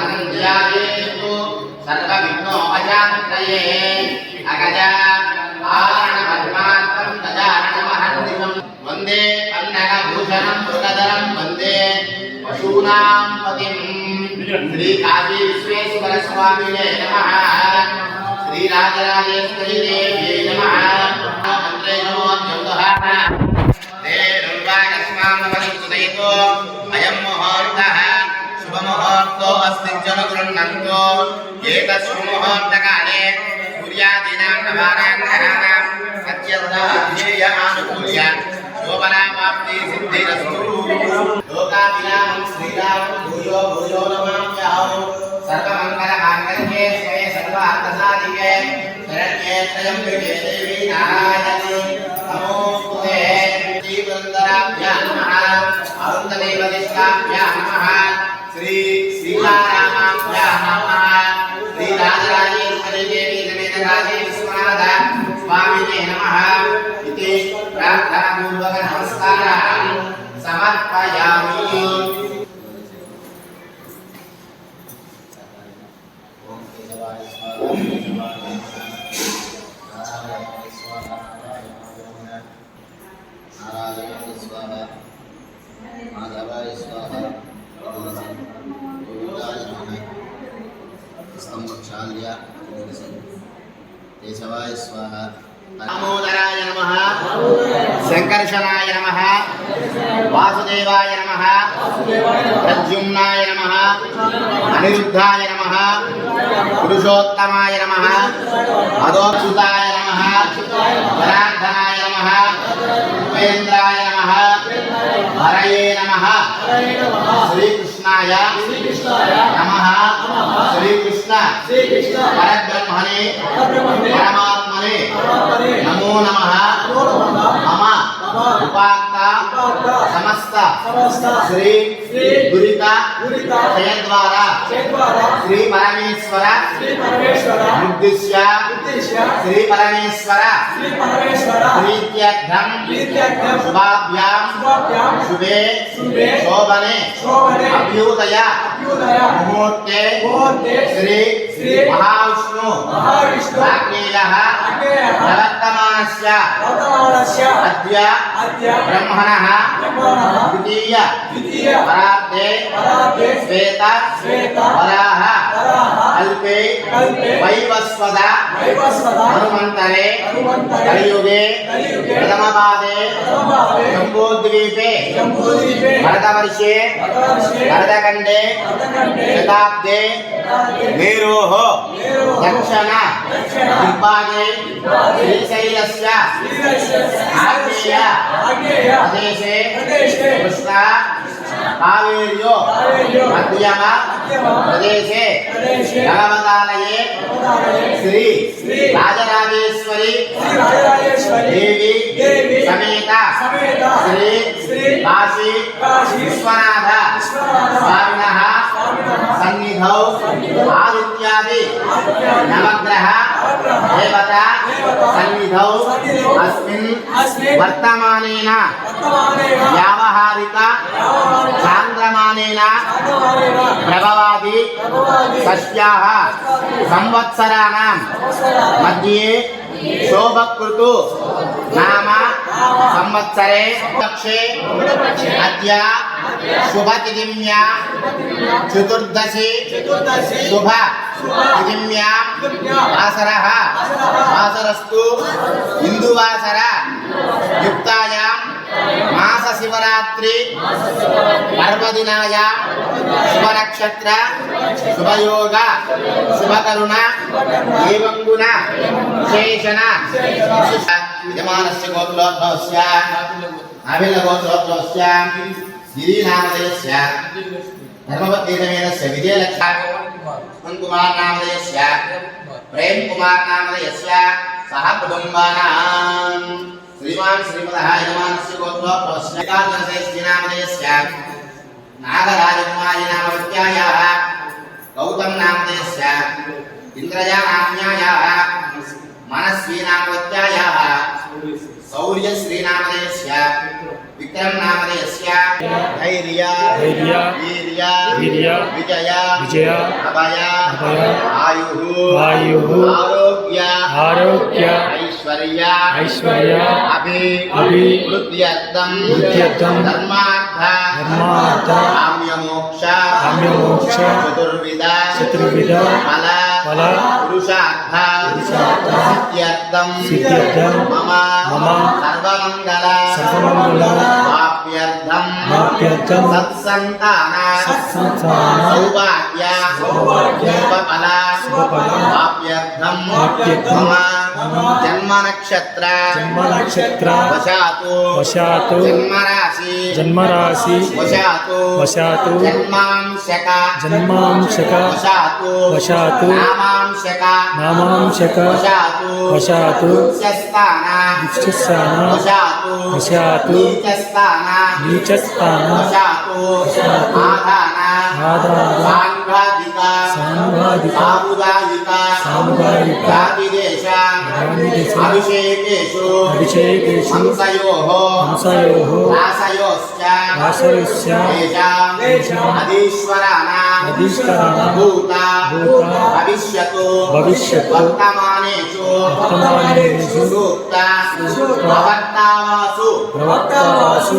ప్రసన్నవదనంజాయేతు సర్వవిఘ్నోపచారయే అగజ ఆవరణ పద్మాత్రం గజారణమహర్నిశం వందే అన్నగభూషణం మృగధరం వందే పశూనాం నమ శ్రీరాజరాజేశ్వరి దేవ్యే నమ అంత్రే నమో द्योतः अयं मुहूर्तः शुभमुहूर्तो अस्ति जनगृह्णन्तो। एतत्सुमुहूर्तकाले सूर्यादीनां नवानां ग्रहाणां आनुकूल्य शोभनावाप्ति सिद्धिरस्तु लोकाभिरामं श्रीरामं भूयो भूयो नमाम्यहं। सर्वमङ्गलमाङ्गल्ये शिवे सर्वार्थसाधिके शरण्ये त्र्यम्बिके देवी नारायणी। नमोस्तुते श्रीवृन्दराभ्यां नमः। అరుంధదేవదిష్టాభ్యా నమ శ్రీ సీతారామాభ్యా నమ శ్రీ రాజరాజేశ్వరీదేవి సమేత రాజే విశ్వనాథ స్వామినే నమ ఇది ప్రార్థనాపూర్వక నమస్కారం సమర్పయామి నారాయణ స్వామి మాధవాయ స్వాహ గోవిందాయ నమః స్తంభక్షాల్య కేశవాయ స్వాహ దామోదరాయ నమః శంకర్షణాయ నమః వాసుదేవాయ నమః ప్రద్యుమ్నాయ నమః అనిరుద్ధాయ నమః పురుషోత్తమాయ నమః అదోక్షుతాయ నమః పరార్థనాయ నమః కుబేంద్రాయ నమ హరయే నమ శ్రీకృష్ణాయ నమ శ్రీకృష్ణ పరబ్రహ్మణే పరమాత్మనే నమో నమ మమ ఉపాత్త సమస్త अवस्था। श्री दुरिता दुरिता द्वारा द्वारा श्री परमेश्वर। श्री परमेश्वर। उद्देश्य उद्देश्य श्री परमेश्वर। श्री परमेश्वर। प्रीत्यर्थम प्रीत्यर्थम शुभाभ्याम शुभाभ्याम शुभे। शुभे। शोभने। शोभने। अभ्युदय। अभ्युदय। मुहूर्ते। मुहूर्ते। श्री श्री महाविष्णु। महाविष्णु। अग्नेयः अग्नेयः अद्य ब्रह्मणः द्वितीय पराब्धे श्वेत वराह अल्पे वैवस्वद हनुमन्तरे कलियुगे జంబోద్వీపే భరతవర్షే భరతఖండే. శతాబ్దే. మేరోః దక్షిణ. దిగ్భాగే శ్రీశైలస్య. ఆగ్నేయ. ప్రదేశే. కృష్ణ. కావేర్యో. మధ్యమ. ప్రదేశే భగవతాలయే శ్రీ రాజరాజేశ్వరి దేవి సమేత శ్రీ కాశీ విశ్వనాథ స్వామినః సన్నిధౌ ఆదిత్యాది నవగ్రహ దేవత సన్నిధౌ అస్మిన్ వర్తమానేన వ్యావహారిక చాంద్రమానేన షష్ట్యాः సంవత్సరాణం మధ్యే శోభకృతు నామ సంవత్సరే పక్షే అద్య శుభతిథిమ్యా. చతుర్దశి. శుభ తిథిమ్యా. వాసరः వాసరస్తు హిందువాసర. యుక్తాయాం. మాస శివరాత్రి పర్వదినాయాం. శుభనక్షత్ర శుభయోగ శుభకరుణ ఏవం గుణ విశేషణ యజమానస్య గోత్రోద్భవస్య అభిల గోత్రోద్భవస్య గిరినామధేయస్య ధర్మవద్గీతమేనస్య విజయలక్ష కుమార్ నామధేయస్య ప్రేమ్ కుమార్ నామధేయస్య సహ కుటుంబానాం శ్రీమాన్ శ్రీమదః యజమానస్య గోత్రోద్భవస్య ఏకాదశేస్య నామధేయస్య నాగరాజకుమారి నామవత్యాయాः గౌతమ్ నామధేయస్య ఇంద్రజా నామ్యాయాः మనస్వీ నామవత్యాయాः శౌర్యశ్రీ నామధేయస్య విక్రమ్ నామధేయస్య ధైర్య ధైర్య వీర్య వీర్య విజయ విజయ అభయ అభయ ఆయు ఆయుః ఆరోగ్య ఆరోగ్య ఐశ్వర్య ఐశ్వర్య అభి అభి వృద్ధ్యర్థం వృద్ధ్యర్థం ధర్మార్థ ధర్మార్థ కామ్యమోక్ష కామ్యమోక్ష చతుర్విధ చతుర్విధ ఫల ఫల పురుషార్థ పురుషార్థ సిద్ధ్యర్థం సిద్ధ్యర్థం మమ మమ సర్వమంగళ సర్వమంగళ వాప్యర్థం వాప్యర్థం సత్సంతాన సత్సంతాన సౌభాగ్య సౌభాగ్య శుభఫల శుభఫల వాప్యర్థం వాప్యర్థం మమ మమ జన్మ నక్షత్ర జన్మ నక్షత్ర వశాతు వశాతు జన్మరాశి జన్మరాశి వశాతు వశాతు జన్మాంశక జన్మాంశక వశాతు వశాతు నామాంశక నామాంశక వశాతు నిత్యస్థాన వశాతు నీచస్థాన వశాతు ఆధాన సాంఘాతిక సాముదాయిక జాతిదేశ అభిషేకేషు హంసయోః రాసయోశ్చ అధీశ్వరాణాం భూత భవిష్యత్తు వర్తమానేషు సూక్త అవర్తావాసు ప్రవక్తాసు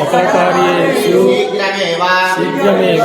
సకలకార్యేషు శీఘ్రమేవ.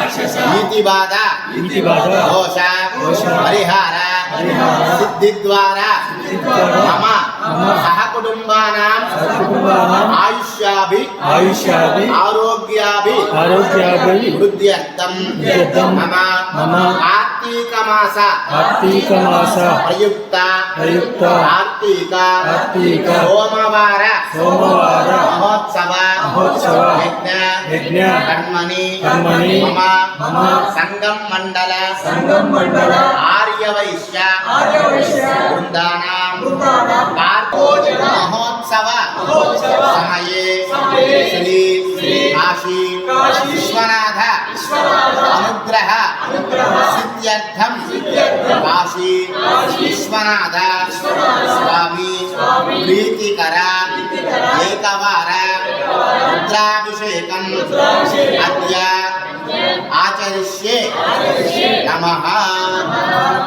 రాక్షస నీతి బాధ నీతి బాధ దోష. పరిహార. పరిహార. సిద్ధి ద్వారా సిద్ధిద్వారా. మమ. మమ. సహ కుటుంబానాం. సకకుటుంబానాం ఆయుష్యాభి. ఆయుష్యాభి. ఆరోగ్యాభి. ఆరోగ్యాభి. వృద్ధ్యర్థం. మమ. మమ. కార్తీక మాస కార్తీక మాస ప్రయుక్త ప్రయుక్త కార్తీక. కార్తీక. సోమవార. సోమవార. మహోత్సవ. మహోత్సవ. యజ్ఞ. యజ్ఞ. కర్మణి. కర్మణి. మమ. మమ. సంగం మండల. సంగం మండల. ఆర్యవైశ్య ఆర్యవైశ్య బృందానాం. బృందానాం. కార్తోజన మహోత్సవ. మహోత్సవ. సమయే. సమయే. శ్రీ सिद्धम। काशी विश्वनाथ। स्वामी। प्रीतिकर। एक रुद्राभिषेक अद्य। आचरिष्ये। नमः।